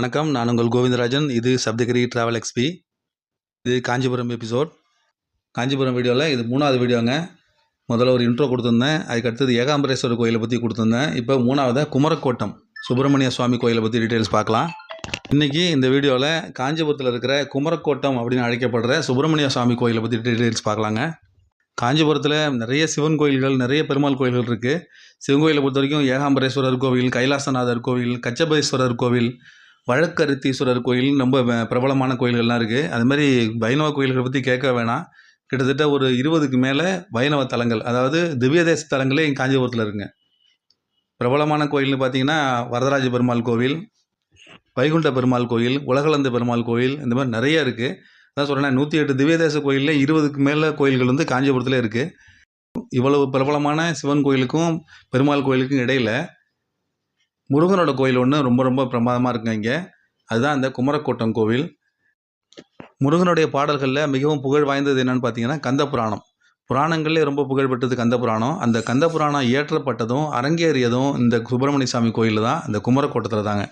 வணக்கம். நான் உங்கள் கோவிந்தராஜன். இது சப்தகிரி ட்ராவல் எக்ஸ்பி இது காஞ்சிபுரம் எபிசோட் காஞ்சிபுரம் வீடியோவில் இது மூணாவது வீடியோங்க. முதல்ல ஒரு இன்ட்ரோ கொடுத்துருந்தேன். அதுக்கடுத்தது ஏகாம்பரேஸ்வரர் கோயிலை பற்றி கொடுத்துருந்தேன். இப்போ மூணாவதாக குமரக்கோட்டம். சுப்பிரமணிய சுவாமி கோயிலை பற்றி டீட்டெயில்ஸ் பார்க்கலாம். இன்றைக்கி இந்த வீடியோவில் காஞ்சிபுரத்தில் இருக்கிற குமரக்கோட்டம் அப்படின்னு அழைக்கப்படுற சுப்பிரமணிய சுவாமி கோயிலை பற்றி டீட்டெயில்ஸ் பார்க்கலாங்க. காஞ்சிபுரத்தில் நிறைய சிவன் கோயில்கள் நிறைய பெருமாள் கோயில்கள் இருக்குது சிவன் கோயிலை பொறுத்த வரைக்கும் ஏகாம்பரேஸ்வரர் கோவில் கைலாசநாதர் கோவில் கச்சபேஸ்வரர் கோவில் வழக்கருத்தீஸ்வரர் கோயில் ரொம்ப பிரபலமான கோயில்கள்லாம் இருக்குது அது மாதிரி வைணவ கோயில்களை பற்றி கேட்க வேணாம். கிட்டத்தட்ட ஒரு இருபதுக்கு மேலே வைணவ தலங்கள் அதாவது திவ்யதேச தலங்களே இங்கே காஞ்சிபுரத்தில் இருக்குங்க. பிரபலமான கோயில்னு பார்த்தீங்கன்னா வரதராஜ பெருமாள் கோவில் வைகுண்ட பெருமாள் கோயில் உலகளந்த பெருமாள் கோயில் இந்த மாதிரி நிறைய இருக்குது அதான் சொல்கிறேன் நூற்றி எட்டு திவ்யதேச கோயிலில் இருபதுக்கு மேலே கோயில்கள் வந்து காஞ்சிபுரத்தில் இருக்குது இவ்வளவு பிரபலமான சிவன் கோயிலுக்கும் பெருமாள் கோயிலுக்கும் இடையில் முருகனோட கோயில் ஒன்று ரொம்ப ரொம்ப பிரமாதமாக இருக்குங்க இங்கே. அதுதான் அந்த குமரக்கோட்டம் கோவில். முருகனுடைய பாடல்களில் மிகவும் புகழ் வாய்ந்தது என்னென்னு பார்த்தீங்கன்னா கந்த புராணம். புராணங்களே ரொம்ப புகழ்பெற்றது கந்த புராணம். அந்த கந்த புராணம் இயற்றப்பட்டதும் அரங்கேறியதும் இந்த சுப்பிரமணிய சாமி கோயிலில் தான் இந்த குமரக்கோட்டத்தில் தாங்க.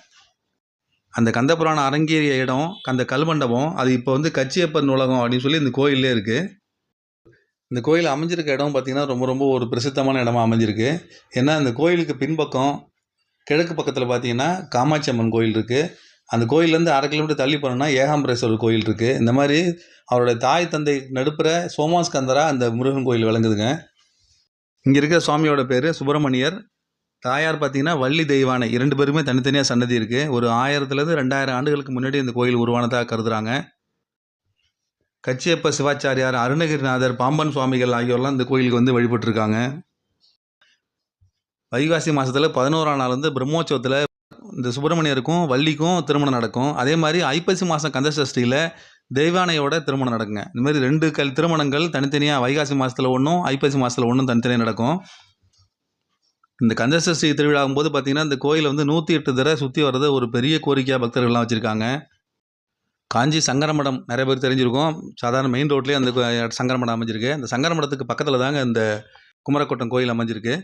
அந்த கந்த புராணம் அரங்கேறிய இடம் அந்த கல்மண்டபம் அது இப்போ வந்து கச்சியப்பர் நூலகம் அப்படின்னு சொல்லி இந்த கோயிலே இருக்குது இந்த கோயில் அமைஞ்சிருக்க இடம் பார்த்திங்கன்னா ரொம்ப ரொம்ப ஒரு பிரசித்தமான இடமா அமைஞ்சிருக்கு. ஏன்னா இந்த கோயிலுக்கு பின்பக்கம் கிழக்கு பக்கத்தில் பார்த்தீங்கன்னா காமாட்சி அம்மன் கோயில் இருக்குது அந்த கோயிலேருந்து அரை கிலோமீட்டர் தள்ளி போனோம்னா ஏகாம்பரேஸ்வரர் கோயில் இருக்குது இந்த மாதிரி அவருடைய தாய் தந்தை நடுப்புற சோமாஸ்கந்தரா அந்த முருகன் கோயில் விளங்குதுங்க. இங்கே இருக்கிற சுவாமியோட பேர் சுப்பிரமணியர். தாயார் பார்த்தீங்கன்னா வள்ளி தெய்வானை. இரண்டு பேருமே தனித்தனியாக சன்னதி இருக்குது ஒரு ஆயிரத்துலேருந்து ரெண்டாயிரம் ஆண்டுகளுக்கு முன்னாடி இந்த கோயில் உருவானதாக கருதுகிறாங்க கச்சியப்ப சிவாச்சாரியார் அருணகிரிநாதர் பாம்பன் சுவாமிகள் ஆகியோர்லாம் இந்த கோயிலுக்கு வந்து வழிபட்டிருக்காங்க. வைகாசி மாதத்தில் பதினோராம் நாள் வந்து பிரம்மோற்சவத்தில் இந்த சுப்பிரமணியருக்கும் வள்ளிக்கும் திருமணம் நடக்கும். அதே மாதிரி ஐப்பசி மாதம் கந்தசஷ்டியில் தெய்வானையோட திருமணம் நடக்குங்க. இந்த மாதிரி ரெண்டு கல் திருமணங்கள் தனித்தனியாக வைகாசி மாதத்தில் ஒன்றும் ஐப்பசி மாதத்தில் ஒன்றும் தனித்தனியாக நடக்கும். இந்த கந்தசஷ்டி திருவிழாவும் போது பார்த்திங்கன்னா இந்த கோயிலை வந்து நூற்றி எட்டு தடவை சுற்றி வர்றது ஒரு பெரிய கோரிக்கையாக பக்தர்கள்லாம் வச்சுருக்காங்க. காஞ்சி சங்கரமடம் நிறைய பேர் தெரிஞ்சிருக்கும். சாதாரண மெயின் ரோட்லேயே அந்த கோ- சங்கரமடம் அமைஞ்சிருக்கு. அந்த சங்கரமடத்துக்கு பக்கத்தில் தாங்க இந்த குமரக்கோட்டம் கோயில் அமைஞ்சிருக்கு.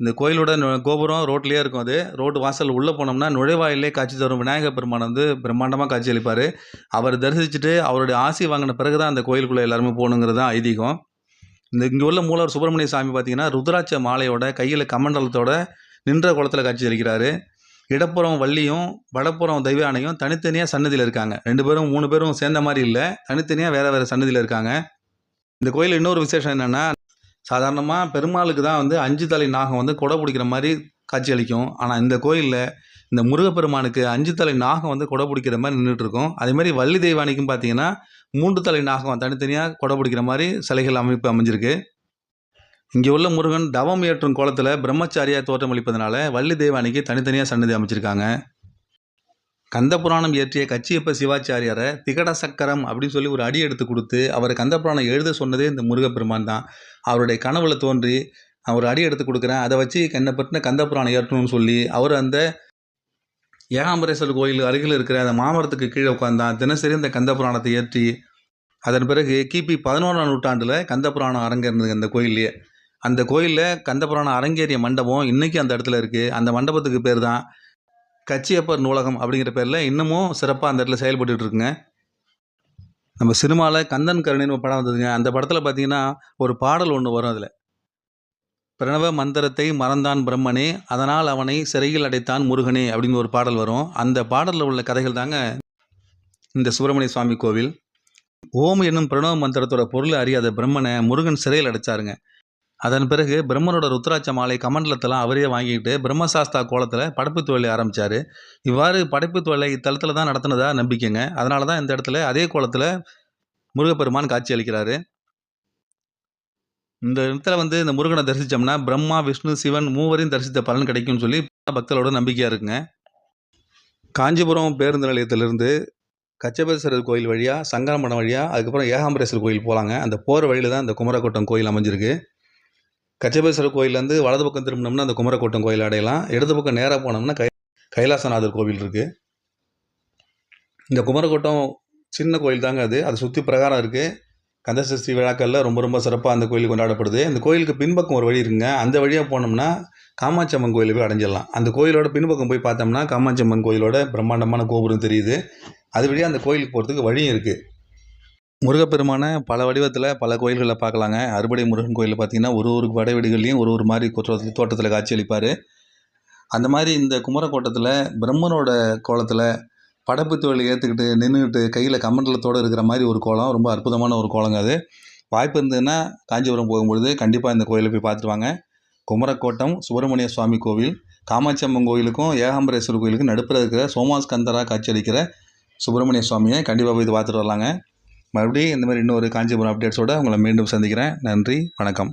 இந்த கோயிலோட கோபுரம் ரோட்லேயே இருக்கும் அது. ரோடு வாசல் உள்ளே போனோம்னா நுழைவாயிலே காட்சி தரும். விநாயகர் பெருமான் வந்து பிரம்மாண்டமாக காட்சி அளிப்பார். அவர் தரிசிச்சுட்டு அவருடைய ஆசி வாங்கின பிறகு தான் அந்த கோயிலுக்குள்ளே எல்லாருமே போகணுங்கிறது தான் ஐதீகம். இந்த இங்கே உள்ள மூலவர் சுப்பிரமணிய சாமி பார்த்தீங்கன்னா ருத்ராட்ச மாலையோட கையில் கமண்டலத்தோட நின்ற குளத்தில் காட்சி அளிக்கிறாரு. இடப்புறம் வள்ளியும் வடப்புறம் தெய்வானையும் தனித்தனியாக சன்னதியில் இருக்காங்க. ரெண்டு பேரும் மூணு பேரும் சேர்ந்த மாதிரி இல்லை. தனித்தனியாக வேறு வேறு சன்னதியில் இருக்காங்க. இந்த கோயில் இன்னொரு விசேஷம் என்னென்னா சாதாரணமாக பெருமாளுக்கு தான் வந்து அஞ்சு தலை நாகம் வந்து கொடை பிடிக்கிற மாதிரி காட்சி அளிக்கும். ஆனால் இந்த கோயிலில் இந்த முருகப்பெருமானுக்கு அஞ்சு தலை நாகம் வந்து கொடை பிடிக்கிற மாதிரி நின்றுட்டுருக்கும் அதேமாதிரி வள்ளி தெய்வானிக்கும் பார்த்தீங்கன்னா மூன்று தலை நாகம் தனித்தனியாக கொடை பிடிக்கிற மாதிரி சிலைகள் அமைப்பு அமைஞ்சிருக்கு. இங்கே உள்ள முருகன் தவம் ஏற்றும் கோலத்தில் பிரம்மச்சாரியாக தோற்றமளிப்பதனால வள்ளி தெய்வானிக்கு தனித்தனியாக சன்னதி அமைச்சிருக்காங்க. கந்த புராணம் இயற்றிய கச்சியப்ப சிவாச்சாரியாரை திகட சக்கரம் அப்படின்னு சொல்லி ஒரு அடி எடுத்து கொடுத்து அவர் கந்த புராணம் எழுத சொன்னதே இந்த முருகப்பெருமான் தான். அவருடைய கனவுல தோன்றி நான் ஒரு அடி எடுத்து கொடுக்குறேன். அதை வச்சு என்னை பற்றின கந்த புராணம் ஏற்றணும்னு சொல்லி அவர் அந்த ஏகாம்பரேஸ்வரர் கோயில் அருகில் இருக்கிற அந்த மாமரத்துக்கு கீழே உட்காந்தான் தினசரி இந்த கந்த புராணத்தை ஏற்றி அதன் பிறகு கிபி பதினோராம் நூற்றாண்டில் கந்த புராணம் அரங்கேறினது அந்த கோயில்லையே. அந்த கோயிலில் கந்த புராணம் அரங்கேறிய மண்டபம் இன்றைக்கி அந்த இடத்துல இருக்குது அந்த மண்டபத்துக்கு பேர் தான் கச்சியப்பர் நூலகம் அப்படிங்கிற பேரில் இன்னமும் சிறப்பாக அந்த இடத்துல செயல்பட்டு இருக்குங்க. நம்ம சினிமாவில் கந்தன் கருணைன்னு ஒரு படம் வந்ததுங்க. அந்த படத்தில் பார்த்தீங்கன்னா ஒரு பாடல் ஒன்று வரும் அதில். பிரணவ மந்திரத்தை மறந்தான் பிரம்மனே அதனால் அவனை சிறையில் அடைத்தான் முருகனே அப்படின்னு ஒரு பாடல் வரும். அந்த பாடலில் உள்ள கதைகள் தாங்க இந்த சுப்பிரமணிய சுவாமி கோவில். ஓம் என்னும் பிரணவ மந்திரத்தோட பொருளை அறியாத பிரம்மனை முருகன் சிறையில் அடைச்சாருங்க. அதன் பிறகு பிரம்மனோட ருத்ராட்ச மாலை கமண்டலத்தெல்லாம் அவரே வாங்கிக்கிட்டு பிரம்மசாஸ்தா கோலத்தில் படைப்பு தொழிலை ஆரம்பித்தார் இவ்வாறு படைப்பு தொழிலை இத்தலத்தில் தான் நடத்தினதா நம்பிக்கைங்க. அதனால தான் இந்த இடத்துல அதே கோலத்தில் முருகப்பெருமான் காட்சி அளிக்கிறாரு. இந்த இடத்துல வந்து இந்த முருகனை தரிசித்தோம்னா பிரம்மா விஷ்ணு சிவன் மூவரையும் தரிசித்த பலன் கிடைக்கும்னு சொல்லி பக்தர்களோட நம்பிக்கையாக இருக்குங்க. காஞ்சிபுரம் பேருந்து நிலையத்திலிருந்து கச்சபேஸ்வரர் கோயில் வழியாக சங்கரமடம் வழியாக அதுக்கப்புறம் ஏகாம்பரேஸ்வரர் கோயில் போகலாங்க அந்த போகிற வழியில் தான் இந்த குமரக்கோட்டம் கோயில் அமைஞ்சிருக்கு. கச்சபேஸ்வரர் கோயிலேருந்து வலது பக்கம் திரும்பினோம்னா அந்த குமரக்கோட்டம் கோயில் அடையலாம். இடது பக்கம் நேராக போனோம்னா கை கைலாசநாதர் கோவில் இருக்குது இந்த குமரக்கோட்டம் சின்ன கோயில் தாங்க அது. அதை சுற்றி பிரகாரம் இருக்குது கந்தசஷ்டி விழாக்களில் ரொம்ப ரொம்ப சிறப்பாக அந்த கோயில் கொண்டாடப்படுது. அந்த கோயிலுக்கு பின்பக்கம் ஒரு வழி இருக்குங்க. அந்த வழியாக போனோம்னா காமாட்சி அம்மன் கோயிலை போய் அடைஞ்சிடலாம். அந்த கோயிலோட பின்பக்கம் போய் பார்த்தோம்னா காமாட்சி அம்மன் கோயிலோட பிரம்மாண்டமான கோபுரம் தெரியுது. அது வழியாக அந்த கோயிலுக்கு போகிறதுக்கு வழியும் இருக்குது முருகப்பெருமானை பல வடிவத்தில் பல கோயில்களில் பார்க்கலாங்க. அறுபடை முருகன் கோயிலில் பார்த்தீங்கன்னா ஒரு ஒரு படை ஒரு ஒரு மாதிரி தோற்றத்தில் தோட்டத்தில் காட்சியளிப்பார் அந்த மாதிரி இந்த குமரக்கோட்டத்தில் பிரம்மனோட கோலத்தில் படப்பு தொழில் ஏற்றுக்கிட்டு நின்றுக்கிட்டு கையில் கமண்டலத்தோடு இருக்கிற மாதிரி ஒரு கோலம். ரொம்ப அற்புதமான ஒரு கோலங்க அது. வாய்ப்பு இருந்ததுன்னா காஞ்சிபுரம் போகும்பொழுது கண்டிப்பாக இந்த கோயிலை போய் பார்த்துருவாங்க. குமரக்கோட்டம் சுப்பிரமணிய சுவாமி கோவில் காமாட்சி அம்மன் கோயிலுக்கும் ஏகாம்பரேஸ்வரர் கோயிலுக்கும் நடுப்புற இருக்கிற சோமாஸ்கந்தராக காட்சியளிக்கிற சுப்பிரமணிய சுவாமியை கண்டிப்பாக போய் பார்த்துட்டு வரலாங்க. மறுபடியும் இந்த மாதிரி இன்னொரு காஞ்சிபுரம் அப்டேட்ஸோடு உங்களை மீண்டும் சந்திக்கிறேன். நன்றி வணக்கம்.